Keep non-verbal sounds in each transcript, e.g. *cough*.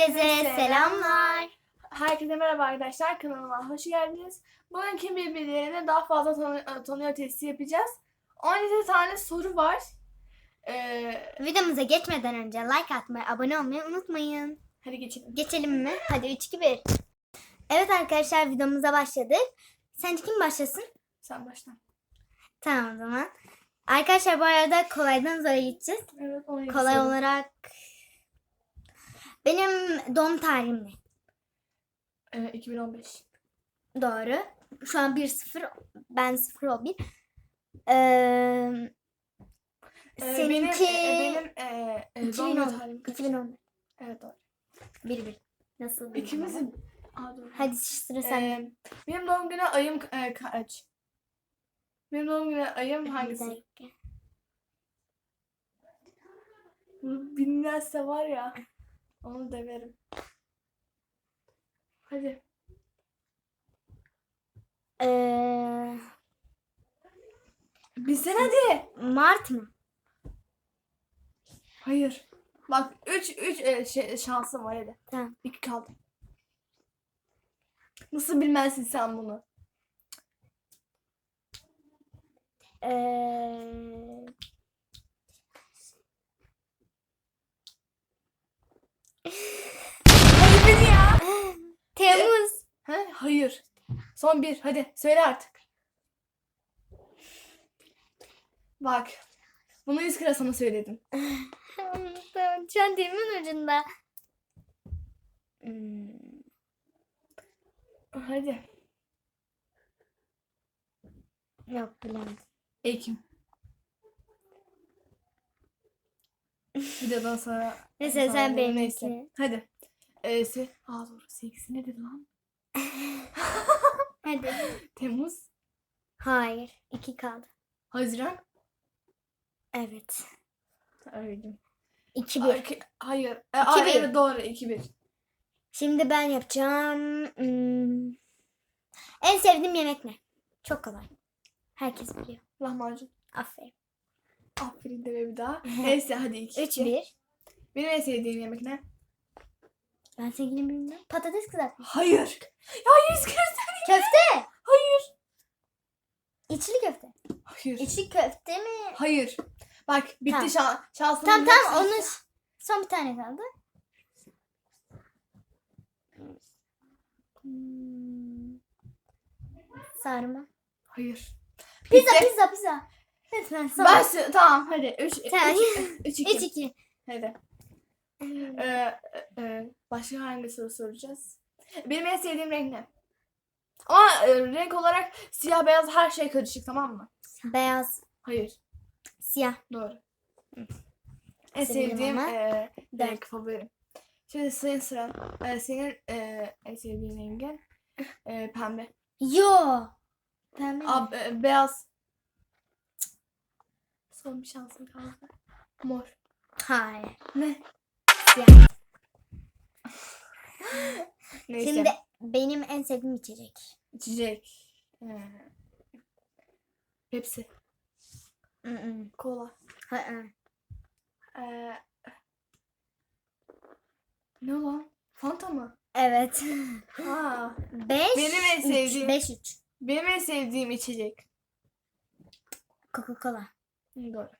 Herkese selamlar. Herkese merhaba arkadaşlar. Kanalıma hoş geldiniz. Bugün kim birbirlerine daha fazla tanı- tanıyor testi yapacağız. 17 tane soru var. Ee, Videomuza geçmeden önce like atmayı, abone olmayı unutmayın. hadi geçelim. Geçelim mi? Hadi 3 2 1. Evet arkadaşlar videomuza başladık. Sence kim başlasın? Sen başla. Tamam o zaman. Arkadaşlar bu arada kolaydan zora gideceğiz. Evet, 17 Kolay olarak benim doğum tarihim ne? Ee, 2015. Doğru. Şu an 1-0. Ben 0 o 1. Ee, Ee, seninki benim, e, benim e, e, doğum 2010. tarihim kaç? 2010. Evet doğru. 1-1. Nasıl? İkimizin. Aa, doğru. Hadi sıra sende. Ee, benim doğum günü ayım e, kaç? Benim doğum günü ayım Bir hangisi? dakika. Bunu bilmezse var ya onu döverim. Hadi. Ee, Bilsen hadi. Mart mı? Hayır. Bak 3 3 şey, şansım var hadi. Tamam. 2 kaldı. Nasıl bilmezsin sen bunu? Ee, Hayır ya. Temmuz. He? Hayır. Son bir. Hadi söyle artık. Bak. Bunu yüz kere sana söyledim. *laughs* tamam, şu an dilimin ucunda. Hmm, Hadi. yok bilemedim. Ekim. Videodan sonra *laughs* Neyse sonra sen dedim, benimki. Hadi. Ee, se Aa doğru. Sevgisi ne dedi lan? *laughs* Hadi. *laughs* Temmuz. Hayır. iki kaldı. Haziran. Evet. Öyle. İki Aa, bir. iki- Hayır. E, aa, bir. evet doğru. 2-1. Şimdi ben yapacağım. Hmm. En sevdiğim yemek ne? Çok kolay. Herkes biliyor. Lahmacun. Aferin. Aferin deme bir daha. *laughs* Neyse hadi 2 Üç bir. Benim en sevdiğim yemek ne? Ben sevgilim bilmiyorum. Patates kızartma. Hayır. Ya yüz kere. Köfte. Hayır. İçli köfte. Hayır. İçli köfte mi? Hayır. Bak bitti Tamam. şansın. Tamam tamam onun son bir tane kaldı. Hmm. Sarma. Hayır. Pizza Bitti. pizza pizza. Lütfen son. Sö- tamam hadi 3 Tamam. 3 3 2. 2. Hadi. Ee, e, e, başka hangi soru soracağız? Benim en sevdiğim renk ne? Ama e, renk olarak siyah beyaz her şey karışık tamam mı? Beyaz, Hayır. siyah. Doğru. En Sevdiğim sevdiğim ama e, renk favorim. Şimdi senin sıran. E, senin e, en sevdiğin rengin e, pembe. Yo. Pembe. mi? Ab, e, beyaz. Cık. Son bir şansım kaldı. Mor. Hayır. Ne? Siyah. *laughs* Neyse. Şimdi benim en sevdiğim içecek. İçecek. E, Pepsi. Hı. Kola. Hı hı. E, ne lan? Fanta mı? Evet. Ha. 5 Benim en sevdiğim- 5 3. Benim en sevdiğim içecek. Coca-Cola. Doğru.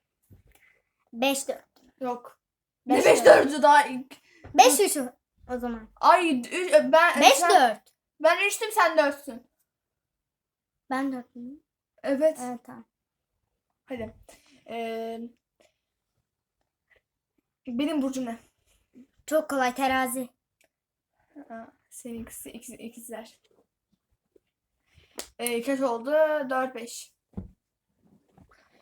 5 4. Yok. Beş Ne 5 dört. 4'ü daha ilk. 5 3 o zaman. Ay üç- ben 5 sen- 4. Ben 3'tüm sen 4'sün. Ben 4 miyim? Evet. Evet tamam. Hadi. Ee, benim burcum ne? Çok kolay terazi. Aa, seninkisi ikiz, ikizler. Ee, kaç oldu? 4 5.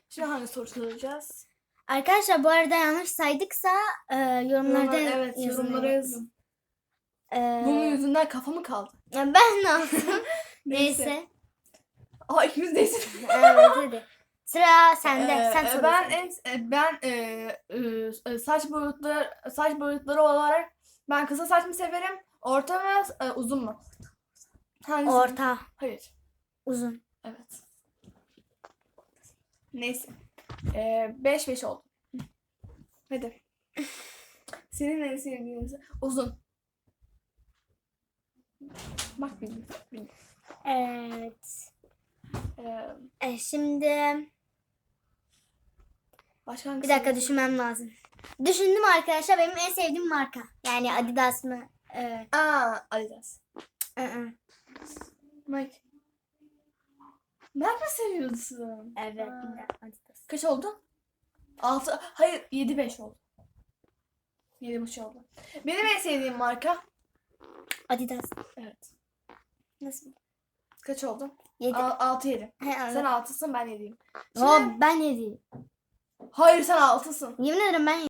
Şimdi hangi soru soracağız? Arkadaşlar bu arada yanlış saydıksa e, yorumlarda Yorumlar- evet, yazın, yorumlara yazın. E, Bunun yüzünden kafamı kaldı. ya ben ne yaptım? *laughs* Neyse. Aa ikimiz değilsin. evet hadi. Sıra sende. Ee, Sen e, soruyorsun. ben en e, ben e, e, e, saç boyutları saç boyutları olarak ben kısa saç mı severim? Orta mı? e, uzun mu? Hangisi? Orta, Hayır. uzun. Evet. Neyse. 5 5 oldu. Hadi. *laughs* Senin en sevdiğin uzun. Bak bildim. bildim. Evet. Ee, E, şimdi başka hangisi? bir dakika düşünmem lazım. Düşündüm arkadaşlar benim en sevdiğim marka. Yani Adidas mı? Evet. Aa Adidas. ı-ı. Nike. Nike mi seviyorsun? Evet. Aa. Adidas. Kaç oldu? 6. Hayır 7-5 oldu. 7,5 oldu. Benim en sevdiğim marka. Adidas. Evet. Nasıl? Kaç oldu? Yedi. 6-7. He, Sen anladım. 6'sın ben 7'yim. Oo, ben yedi. Hayır sen 6'sın. Yemin ederim ben